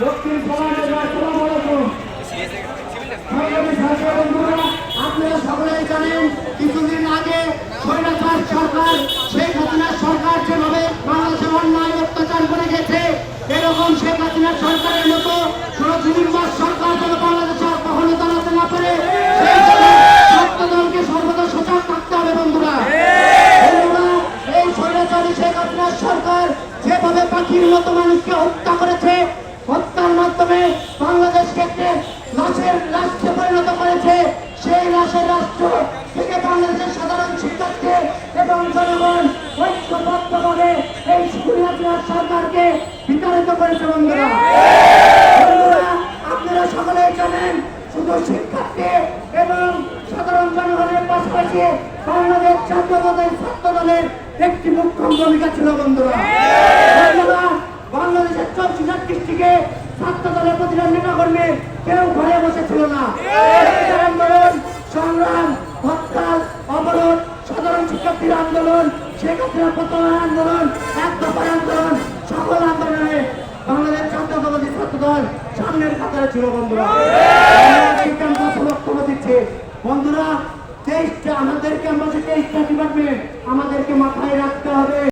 দক্ষিণ সজাগ থাকতে হবে বন্ধুরা। এই স্বৈরাচারী সরকার যেভাবে পাখির মতো মানুষকে হত্যা করেছে হত্যার মাধ্যমে বাংলাদেশকে একটি লাশের রাষ্ট্রে পরিণত করেছে, সেই লাশের রাষ্ট্র থেকে বাংলাদেশের সাধারণ শিক্ষার্থী এবং জনগণ ঐক্যবদ্ধভাবে এই স্কুলিয়ার সরকারকে বিতাড়িত করেছে বন্ধুরা। আপনারা সকলেই জানেন, শুধু শিক্ষার্থী এবং সাধারণ জনগণের পাশাপাশি বাংলাদেশ জাতীয়তাবাদী ছাত্র দলের একটি মুখ্য ভূমিকা ছিল বন্ধুরা। বাংলাদেশের চৌষট্টি ডিস্ট্রিক্টে ছাত্র দলের প্রতিটা নেতা কর্মী কেউ বসেছিল না। আন্দোলন সংগ্রাম হরতাল অবরোধ সাধারণ শিক্ষার্থীর আন্দোলন শেখ হাসিনা প্রত্যাহার আন্দোলন এক দফার আন্দোলন সকল আন্দোলনে বাংলাদেশ জাতীয়তাবাদী ছাত্র দল সামনের কাতারে ছিল বন্ধুরা। বক্তব্য দিচ্ছি। বন্ধুরা তেইশটা আমাদের ক্যাম্পাসে তেইশটা ডিপার্টমেন্ট আমাদেরকে মাথায় রাখতে হবে।